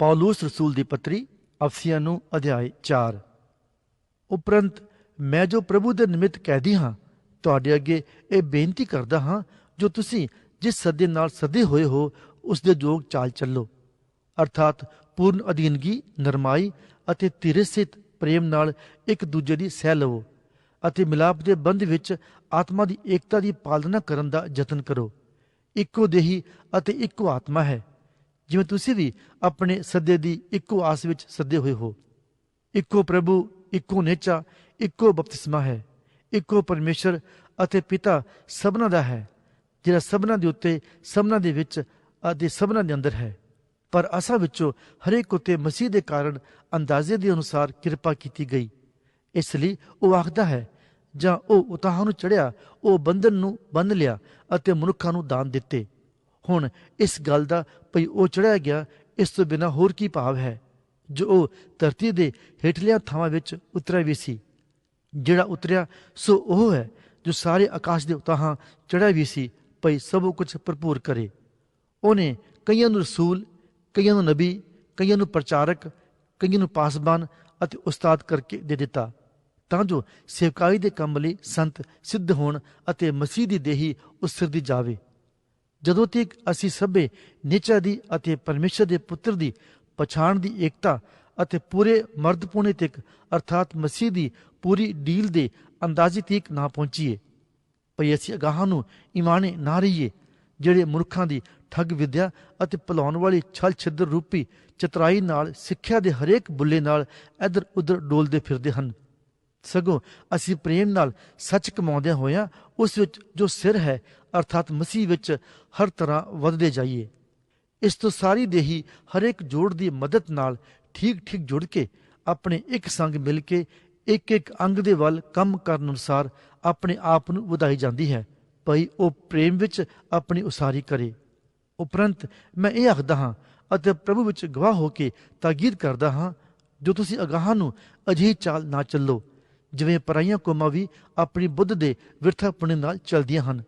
ਪੌਲੁਸ ਰਸੂਲ ਦੀ ਪੱਤਰੀ ਅਫਸੀਆਂ ਨੂੰ ਅਧਿਆਇ 4 ਉਪਰੰਤ ਮੈਂ ਜੋ ਪ੍ਰਭੂ ਦੇ ਨਿਮਿਤ ਕੈਦੀ ਹਾਂ ਤੁਹਾਡੇ ਅੱਗੇ ਇਹ ਬੇਨਤੀ ਕਰਦਾ ਹਾਂ ਜੋ ਤੁਸੀਂ ਜਿਸ ਸੱਦੇ ਨਾਲ ਸੱਦੇ ਹੋਏ ਹੋ ਉਸ ਦੇ ਜੋਗ ਚਾਲ ਚੱਲੋ ਅਰਥਾਤ ਪੂਰਨ ਅਧੀਨਗੀ ਨਰਮਾਈ ਅਤੇ ਧੀਰਜਸਿਤ ਪ੍ਰੇਮ ਨਾਲ ਇੱਕ ਦੂਜੇ ਦੀ ਸਹਿ ਲਵੋ ਅਤੇ ਮਿਲਾਪ ਦੇ ਬੰਧ ਵਿੱਚ ਆਤਮਾ ਦੀ ਏਕਤਾ ਦੀ ਪਾਲਣਾ ਕਰਨ ਦਾ ਯਤਨ ਕਰੋ ਇੱਕੋ ਦੇਹੀ ਅਤੇ ਇੱਕੋ ਆਤਮਾ ਹੈ ਜਿਵੇਂ ਤੁਸੀਂ ਵੀ ਆਪਣੇ ਸੱਦੇ ਦੀ ਇੱਕੋ ਆਸ ਵਿੱਚ ਸੱਦੇ ਹੋਏ ਹੋ। ਇੱਕੋ ਪ੍ਰਭੂ, ਇੱਕੋ ਨੇਚਾ, ਇੱਕੋ ਬਪਤਿਸਮਾ ਹੈ। ਇੱਕੋ ਪਰਮੇਸ਼ਰ ਅਤੇ ਪਿਤਾ ਸਭਨਾ ਦਾ ਹੈ, ਜਿਹੜਾ ਸਭਨਾ ਦੇ ਉੱਤੇ, ਸਭਨਾ ਦੇ ਵਿੱਚ ਅਤੇ ਸਭਨਾ ਦੇ ਅੰਦਰ ਹੈ। ਪਰ ਅਸਾਂ ਵਿੱਚੋਂ ਹਰੇਕ ਉਤੇ ਮਸੀਹ ਦੇ ਕਾਰਨ ਅੰਦਾਜ਼ੇ ਦੇ ਅਨੁਸਾਰ ਕਿਰਪਾ ਕੀਤੀ ਗਈ। ਇਸ ਲਈ ਉਹ ਆਖਦਾ ਹੈ, ਜਾਂ ਉਹ ਉਤਾਹ ਨੂੰ ਚੜਿਆ ਉਹ ਬੰਧਨ ਨੂੰ ਬੰਨ ਲਿਆ ਅਤੇ ਮਨੁੱਖਾਂ ਨੂੰ ਦਾਨ ਦਿੱਤੇ। ਹੁਣ ਇਸ ਗੱਲ ਦਾ ਭਈ ਉਹ ਚੜਿਆ ਗਿਆ, ਇਸ ਤੋਂ ਬਿਨਾ ਹੋਰ ਕੀ ਭਾਵ ਹੈ? ਜੋ ਉਹ ਧਰਤੀ ਦੇ ਹੇਠਲੀਆਂ ਥਾਵਾਂ ਵਿੱਚ ਉਤਰਿਆ ਵੀ ਸੀ। ਜਿਹੜਾ ਉਤਰਿਆ, ਸੋ ਉਹ ਹੈ ਜੋ ਸਾਰੇ ਆਕਾਸ਼ ਦੇ ਉਤਾਹਾਂ ਚੜਿਆ ਵੀ ਸੀ, ਭਈ ਸਭ ਕੁਝ ਭਰਪੂਰ ਕਰੇ। ਉਹਨੇ ਕਈਆਂ ਨੂੰ ਰਸੂਲ, ਕਈਆਂ ਨੂੰ ਨਬੀ, ਕਈਆਂ ਨੂੰ ਪ੍ਰਚਾਰਕ, ਕਈਆਂ ਨੂੰ ਪਾਸਬਾਨ ਅਤੇ ਉਸਤਾਦ ਕਰਕੇ ਦੇ ਦਿੱਤਾ। ਤਾਂ ਜੋ ਸੇਵਕਾਈ ਦੇ ਕੰਮ ਲਈ ਸੰਤ ਸਿੱਧ ਹੋਣ ਅਤੇ ਮਸੀਹ ਦੀ ਦੇਹੀ ਉਸਰਦੀ ਜਾਵੇ। ਜਦੋਂ ਤੱਕ ਅਸੀਂ ਸਭੇ ਨਿਚਾ ਦੀ ਅਤੇ ਪਰਮੇਸ਼ਰ ਦੇ ਪੁੱਤਰ ਦੀ ਪਛਾਣ ਦੀ ਏਕਤਾ ਅਤੇ ਪੂਰੇ ਮਰਦਪੂਣੇ ਤੱਕ ਅਰਥਾਤ ਮਸੀਹ ਦੀ ਪੂਰੀ ਡੀਲ ਦੇ ਅੰਦਾਜ਼ੇ ਤੱਕ ਨਾ ਪਹੁੰਚੀਏ। ਭਈ ਅਸੀਂ ਅਗਾਹਾਂ ਨੂੰ ਇਮਾਨੇ ਨਾ ਰਹੀਏ, ਜਿਹੜੇ ਮਨੁੱਖਾਂ ਦੀ ਠੱਗ ਵਿਦਿਆ ਅਤੇ ਭਲਾਉਣ ਵਾਲੀ ਛਲ ਛਿੱਦਰ ਰੂਪੀ ਚਤਰਾਈ ਨਾਲ ਸਿੱਖਿਆ ਦੇ ਹਰੇਕ ਬੁੱਲੇ ਨਾਲ ਇੱਧਰ ਉੱਧਰ ਡੋਲਦੇ ਫਿਰਦੇ ਹਨ। ਸਗੋਂ ਅਸੀਂ ਪ੍ਰੇਮ ਨਾਲ ਸੱਚ ਕਮਾਉਂਦਿਆਂ ਹੋਇਆਂ ਉਸ ਵਿੱਚ ਜੋ ਸਿਰ ਹੈ, ਅਰਥਾਤ ਮਸੀਹ ਵਿੱਚ ਹਰ ਤਰ੍ਹਾਂ ਵਧਦੇ ਜਾਈਏ। ਇਸ ਤੋਂ ਸਾਰੀ ਦੇਹੀ ਹਰੇਕ ਜੋੜ ਦੀ ਮਦਦ ਨਾਲ ਠੀਕ ਠੀਕ ਜੁੜ ਕੇ ਆਪਣੇ ਇੱਕ ਸੰਗ ਮਿਲ ਕੇ ਇੱਕ ਇੱਕ ਅੰਗ ਦੇ ਵੱਲ ਕੰਮ ਕਰਨ ਅਨੁਸਾਰ ਆਪਣੇ ਆਪ ਨੂੰ ਵਧਾਈ ਜਾਂਦੀ ਹੈ। ਭਈ ਉਹ ਪ੍ਰੇਮ ਵਿੱਚ ਆਪਣੀ ਉਸਾਰੀ ਕਰੇ। ਉਪਰੰਤ ਮੈਂ ਇਹ ਆਖਦਾ ਹਾਂ ਅਤੇ ਪ੍ਰਭੂ ਵਿੱਚ ਗਵਾਹ ਹੋ ਕੇ ਤਾਕੀਦ ਕਰਦਾ ਹਾਂ, ਜੋ ਤੁਸੀਂ ਅਗਾਹਾਂ ਨੂੰ ਅਜਿਹੀ ਚਾਲ ਨਾ ਚੱਲੋ। ਜਿਵੇਂ ਪਰਾਈਆਂ ਕੌਮਾਂ ਵੀ ਆਪਣੀ ਬੁੱਧ ਦੇ ਵਿਰਥਾਪਣੇ ਨਾਲ ਚੱਲਦੀਆਂ ਹਨ।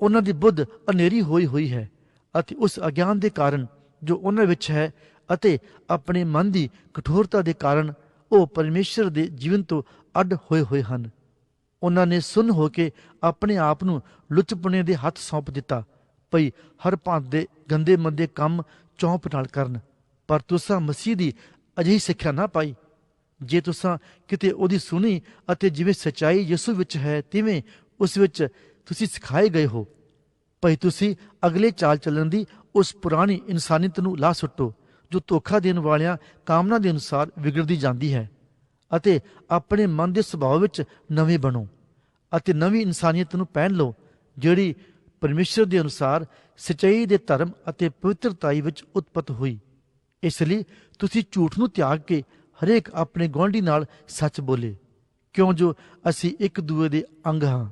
ਉਹਨਾਂ ਦੀ ਬੁੱਧ ਅਨੇਰੀ ਹੋਈ ਹੋਈ ਹੈ ਅਤੇ ਉਸ ਅਗਿਆਨ ਦੇ ਕਾਰਨ ਜੋ ਉਹਨਾਂ ਵਿੱਚ ਹੈ ਅਤੇ ਆਪਣੇ ਮਨ ਦੀ ਕਠੋਰਤਾ ਦੇ ਕਾਰਨ ਉਹ ਪਰਮੇਸ਼ਰ ਦੇ ਜੀਵਨ ਤੋਂ ਅੱਡ ਹੋਏ ਹੋਏ ਹਨ। ਉਹਨਾਂ ਨੇ ਸੁਨ ਹੋ ਕੇ ਆਪਣੇ ਆਪ ਨੂੰ ਲੁੱਚਪਣੇ ਦੇ ਹੱਥ ਸੌਂਪ ਦਿੱਤਾ ਭਈ ਹਰ ਭਾਂਤ ਦੇ ਗੰਦੇ ਮੰਦੇ ਕੰਮ ਚੌਂਪ ਨਾਲ ਕਰਨ। ਪਰ ਤੁਸਾਂ ਮਸੀਹ ਦੀ ਅਜਿਹੀ ਸਿੱਖਿਆ ਨਾ ਪਾਈ। ਜੇ ਤੁਸਾਂ ਕਿਤੇ ਉਹਦੀ ਸੁਣੀ ਅਤੇ ਜਿਵੇਂ ਸਚਾਈ ਯਿਸੂ ਵਿੱਚ ਹੈ, ਤਿਵੇਂ ਉਸ ਵਿੱਚ ਤੁਸੀਂ ਸਿਖਾਏ ਗਏ ਹੋ। ਭਈ ਤੁਸੀਂ ਅਗਲੇ ਚਾਲ ਚੱਲਣ ਦੀ ਉਸ ਪੁਰਾਣੀ ਇਨਸਾਨੀਅਤ ਨੂੰ ਲਾ ਸੁੱਟੋ, ਜੋ ਧੋਖਾ ਦੇਣ ਵਾਲਿਆਂ ਕਾਮਨਾ ਦੇ ਅਨੁਸਾਰ ਵਿਗੜਦੀ ਜਾਂਦੀ ਹੈ ਅਤੇ ਆਪਣੇ ਮਨ ਦੇ ਸੁਭਾਅ ਵਿੱਚ ਨਵੇਂ ਬਣੋ ਅਤੇ ਨਵੀਂ ਇਨਸਾਨੀਅਤ ਨੂੰ ਪਹਿਨ ਲਓ, ਜਿਹੜੀ ਪਰਮੇਸ਼ਰ ਦੇ ਅਨੁਸਾਰ ਸਚਾਈ ਦੇ ਧਰਮ ਅਤੇ ਪਵਿੱਤਰਤਾਈ ਵਿੱਚ ਉਤਪਤ ਹੋਈ। ਇਸ ਲਈ ਤੁਸੀਂ ਝੂਠ ਨੂੰ ਤਿਆਗ ਕੇ ਹਰੇਕ ਆਪਣੇ ਗੁਆਂਢੀ ਨਾਲ ਸੱਚ ਬੋਲੇ। ਕਿਉਂ ਜੋ ਅਸੀਂ ਇੱਕ ਦੂਏ ਦੇ ਅੰਗ ਹਾਂ?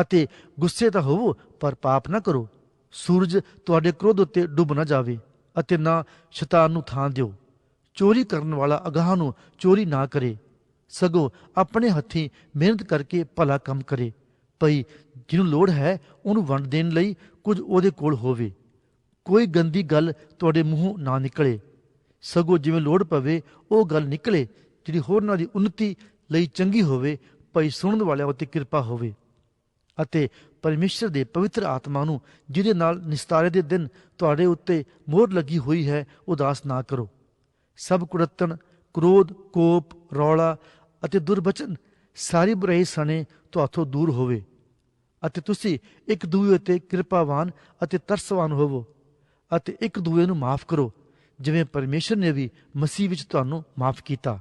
ਅਤੇ ਗੁੱਸੇ ਤਾਂ ਹੋਵੋ, ਪਰ ਪਾਪ ਨਾ ਕਰੋ। ਸੂਰਜ ਤੁਹਾਡੇ ਕ੍ਰੋਧ ਉੱਤੇ ਡੁੱਬ ਨਾ ਜਾਵੇ ਅਤੇ ਨਾ ਸ਼ੈਤਾਨ ਨੂੰ ਥਾਂ ਦਿਓ। ਚੋਰੀ ਕਰਨ ਵਾਲਾ ਅਗਾਹ ਨੂੰ ਚੋਰੀ ਨਾ ਕਰੇ। ਸਗੋਂ ਆਪਣੇ ਹੱਥੀਂ ਮਿਹਨਤ ਕਰਕੇ ਭਲਾ ਕੰਮ ਕਰੇ। ਭਈ ਜਿਹਨੂੰ ਲੋੜ ਹੈ, ਉਹਨੂੰ ਵੰਡ ਦੇਣ ਲਈ ਕੁਝ ਉਹਦੇ ਕੋਲ ਹੋਵੇ। ਕੋਈ ਗੰਦੀ ਗੱਲ ਤੁਹਾਡੇ ਮੂੰਹੋਂ ਨਾ ਨਿਕਲੇ। ਸਗੋਂ ਜਿਵੇਂ ਲੋੜ ਪਵੇ, ਉਹ ਗੱਲ ਨਿਕਲੇ, ਜਿਹੜੀ ਹੋਰਨਾਂ ਦੀ ਉન્નਤੀ ਲਈ ਚੰਗੀ ਹੋਵੇ, ਭਈ ਸੁਣਨ ਵਾਲਿਆਂ ਉੱਤੇ ਕਿਰਪਾ ਹੋਵੇ। ਅਤੇ ਪਰਮੇਸ਼ਰ ਦੇ ਪਵਿੱਤਰ ਆਤਮਾ ਨੂੰ, ਜਿਹਦੇ ਨਾਲ ਨਿਸਤਾਰੇ ਦੇ ਦਿਨ ਤੁਹਾਡੇ ਉੱਤੇ ਮੋਹਰ ਲੱਗੀ ਹੋਈ ਹੈ, ਉਦਾਸ ਨਾ ਕਰੋ। ਸਭ ਕੁੜੱਤਣ, ਕ੍ਰੋਧ, ਕੋਪ, ਰੌਲਾ ਅਤੇ ਦੁਰਬਚਨ ਸਾਰੀ ਬੁਰਾਈ ਸਣੇ ਤੁਹਾਥੋਂ ਦੂਰ ਹੋਵੇ। ਅਤੇ ਤੁਸੀਂ ਇੱਕ ਦੂਜੇ ਉੱਤੇ ਕਿਰਪਾਵਾਨ ਅਤੇ ਤਰਸਵਾਨ ਹੋਵੋ ਅਤੇ ਇੱਕ ਦੂਜੇ ਨੂੰ ਮਾਫ ਕਰੋ। ਜਿਵੇਂ ਪਰਮੇਸ਼ਰ ਨੇ ਵੀ ਮਸੀਹ ਵਿੱਚ ਤੁਹਾਨੂੰ ਮਾਫ ਕੀਤਾ।